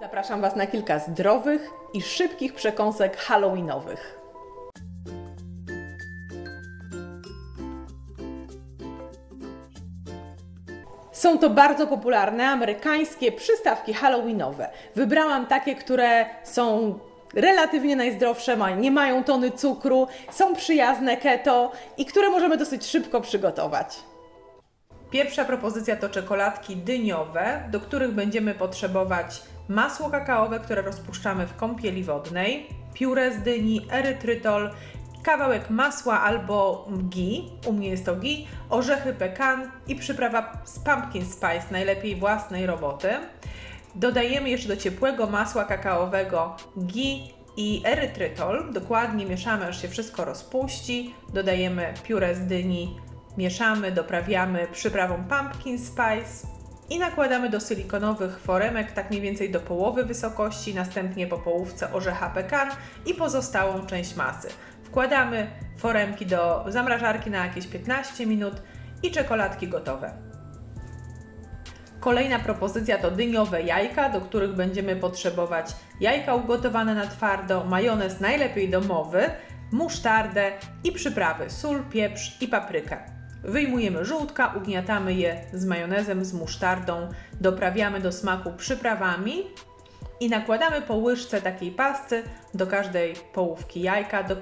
Zapraszam Was na kilka zdrowych i szybkich przekąsek halloweenowych. Są to bardzo popularne amerykańskie przystawki halloweenowe. Wybrałam takie, które są relatywnie najzdrowsze, nie mają tony cukru, są przyjazne keto i które możemy dosyć szybko przygotować. Pierwsza propozycja to czekoladki dyniowe, do których będziemy potrzebować masło kakaowe, które rozpuszczamy w kąpieli wodnej, pióre z dyni, erytrytol, kawałek masła albo ghee, u mnie jest to ghee, orzechy pekan i przyprawa z pumpkin spice, najlepiej własnej roboty. Dodajemy jeszcze do ciepłego masła kakaowego ghee i erytrytol. Dokładnie mieszamy, aż się wszystko rozpuści. Dodajemy pióre z dyni, mieszamy, doprawiamy przyprawą pumpkin spice i nakładamy do silikonowych foremek tak mniej więcej do połowy wysokości, następnie po połówce orzecha pekan i pozostałą część masy. Wkładamy foremki do zamrażarki na jakieś 15 minut i czekoladki gotowe. Kolejna propozycja to dyniowe jajka, do których będziemy potrzebować jajka ugotowane na twardo, majonez najlepiej domowy, musztardę i przyprawy sól, pieprz i paprykę. Wyjmujemy żółtka, ugniatamy je z majonezem, z musztardą, doprawiamy do smaku przyprawami i nakładamy po łyżce takiej pasty do każdej połówki jajka. Do,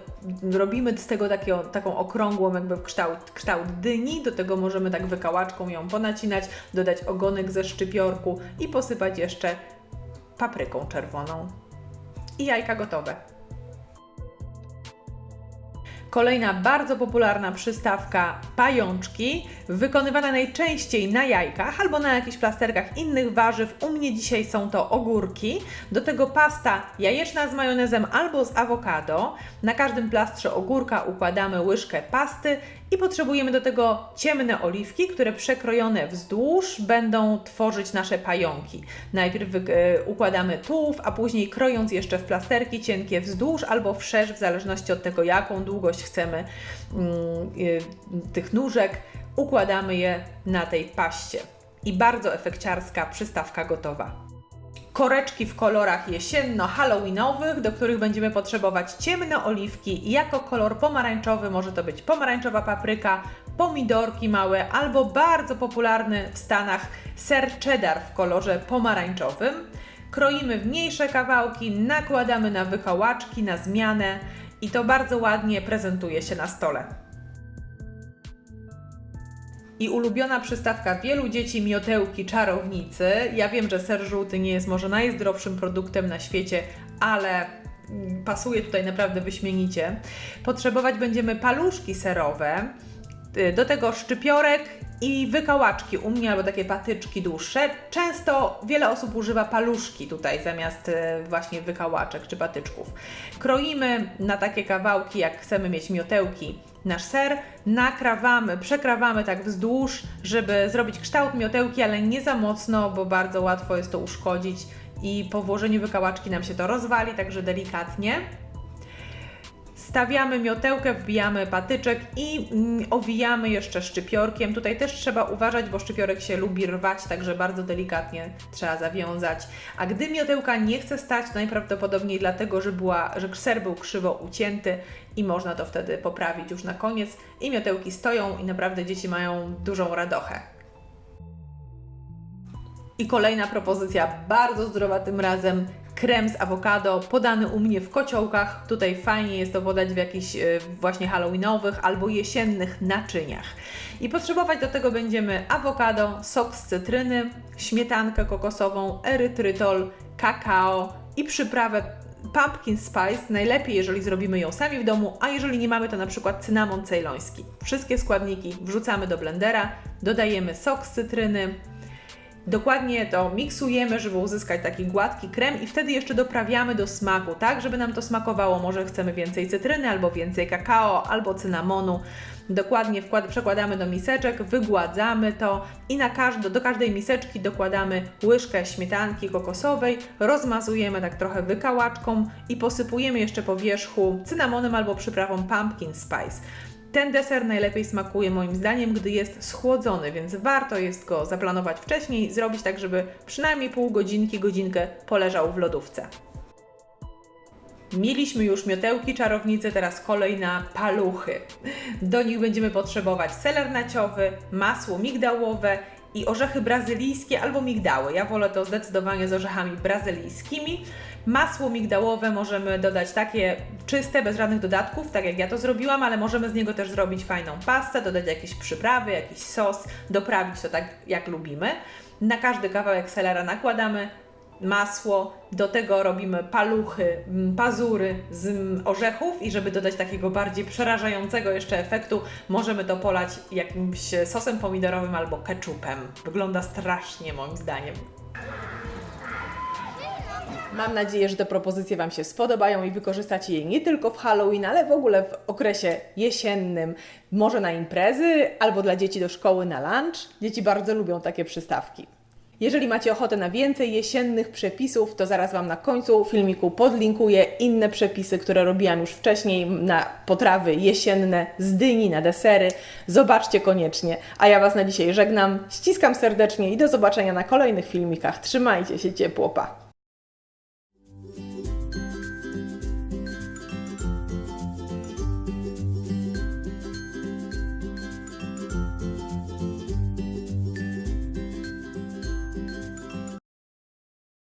robimy z tego takiego, taką okrągłą jakby kształt, kształt dyni. Do tego możemy tak wykałaczką ją ponacinać, dodać ogonek ze szczypiorku i posypać jeszcze papryką czerwoną. I jajka gotowe. Kolejna bardzo popularna przystawka pajączki, wykonywana najczęściej na jajkach albo na jakichś plasterkach innych warzyw. U mnie dzisiaj są to ogórki. Do tego pasta jajeczna z majonezem albo z awokado. Na każdym plastrze ogórka układamy łyżkę pasty i potrzebujemy do tego ciemne oliwki, które przekrojone wzdłuż będą tworzyć nasze pająki. Najpierw e, układamy tułów, a później krojąc jeszcze w plasterki cienkie wzdłuż albo wszerz, w zależności od tego, jaką długość chcemy mm, y, tych nóżek, układamy je na tej paście. I bardzo efekciarska przystawka gotowa koreczki w kolorach jesienno-halloweenowych, do których będziemy potrzebować ciemne oliwki. Jako kolor pomarańczowy może to być pomarańczowa papryka, pomidorki małe albo bardzo popularny w Stanach ser cheddar w kolorze pomarańczowym. Kroimy w mniejsze kawałki, nakładamy na wykałaczki, na zmianę i to bardzo ładnie prezentuje się na stole. I ulubiona przystawka wielu dzieci miotełki czarownicy. Ja wiem, że ser żółty nie jest może najzdrowszym produktem na świecie, ale mm, pasuje tutaj naprawdę wyśmienicie. Potrzebować będziemy paluszki serowe, y, do tego szczypiorek i wykałaczki u mnie, albo takie patyczki dłuższe. Często wiele osób używa paluszki tutaj zamiast e, właśnie wykałaczek czy patyczków. Kroimy na takie kawałki, jak chcemy mieć miotełki, nasz ser, nakrawamy, przekrawamy tak wzdłuż, żeby zrobić kształt miotełki, ale nie za mocno, bo bardzo łatwo jest to uszkodzić i po włożeniu wykałaczki nam się to rozwali, także delikatnie. Stawiamy miotełkę, wbijamy patyczek i mm, owijamy jeszcze szczypiorkiem. Tutaj też trzeba uważać, bo szczypiorek się lubi rwać, także bardzo delikatnie trzeba zawiązać. A gdy miotełka nie chce stać, to najprawdopodobniej dlatego, że, była, że był krzywo ucięty i można to wtedy poprawić już na koniec. I miotełki stoją i naprawdę dzieci mają dużą radochę. I kolejna propozycja, bardzo zdrowa tym razem, krem z awokado, podany u mnie w kociołkach. Tutaj fajnie jest to podać w jakichś e, właśnie halloweenowych albo jesiennych naczyniach. I potrzebować do tego będziemy awokado, sok z cytryny, śmietankę kokosową, erytrytol, kakao i przyprawę pumpkin spice, najlepiej jeżeli zrobimy ją sami w domu, a jeżeli nie mamy to na przykład cynamon cejloński. Wszystkie składniki wrzucamy do blendera, dodajemy sok z cytryny, Dokładnie to miksujemy, żeby uzyskać taki gładki krem i wtedy jeszcze doprawiamy do smaku, tak, żeby nam to smakowało. Może chcemy więcej cytryny, albo więcej kakao, albo cynamonu. Dokładnie wkład, przekładamy do miseczek, wygładzamy to i na każdo, do każdej miseczki dokładamy łyżkę śmietanki kokosowej, rozmazujemy tak trochę wykałaczką i posypujemy jeszcze po wierzchu cynamonem albo przyprawą pumpkin spice. Ten deser najlepiej smakuje moim zdaniem, gdy jest schłodzony, więc warto jest go zaplanować wcześniej, zrobić tak, żeby przynajmniej pół godzinki, godzinkę poleżał w lodówce. Mieliśmy już miotełki czarownice, teraz kolej na paluchy. Do nich będziemy potrzebować seler naciowy, masło migdałowe i orzechy brazylijskie albo migdały. Ja wolę to zdecydowanie z orzechami brazylijskimi. Masło migdałowe możemy dodać takie czyste, bez żadnych dodatków, tak jak ja to zrobiłam, ale możemy z niego też zrobić fajną pastę, dodać jakieś przyprawy, jakiś sos, doprawić to tak jak lubimy. Na każdy kawałek selera nakładamy masło, do tego robimy paluchy, mm, pazury z mm, orzechów i żeby dodać takiego bardziej przerażającego jeszcze efektu, możemy to polać jakimś sosem pomidorowym albo ketchupem. Wygląda strasznie moim zdaniem. Mam nadzieję, że te propozycje Wam się spodobają i wykorzystacie je nie tylko w Halloween, ale w ogóle w okresie jesiennym, może na imprezy albo dla dzieci do szkoły na lunch. Dzieci bardzo lubią takie przystawki. Jeżeli macie ochotę na więcej jesiennych przepisów, to zaraz Wam na końcu filmiku podlinkuję inne przepisy, które robiłam już wcześniej na potrawy jesienne z dyni na desery. Zobaczcie koniecznie. A ja Was na dzisiaj żegnam, ściskam serdecznie i do zobaczenia na kolejnych filmikach. Trzymajcie się ciepło, pa!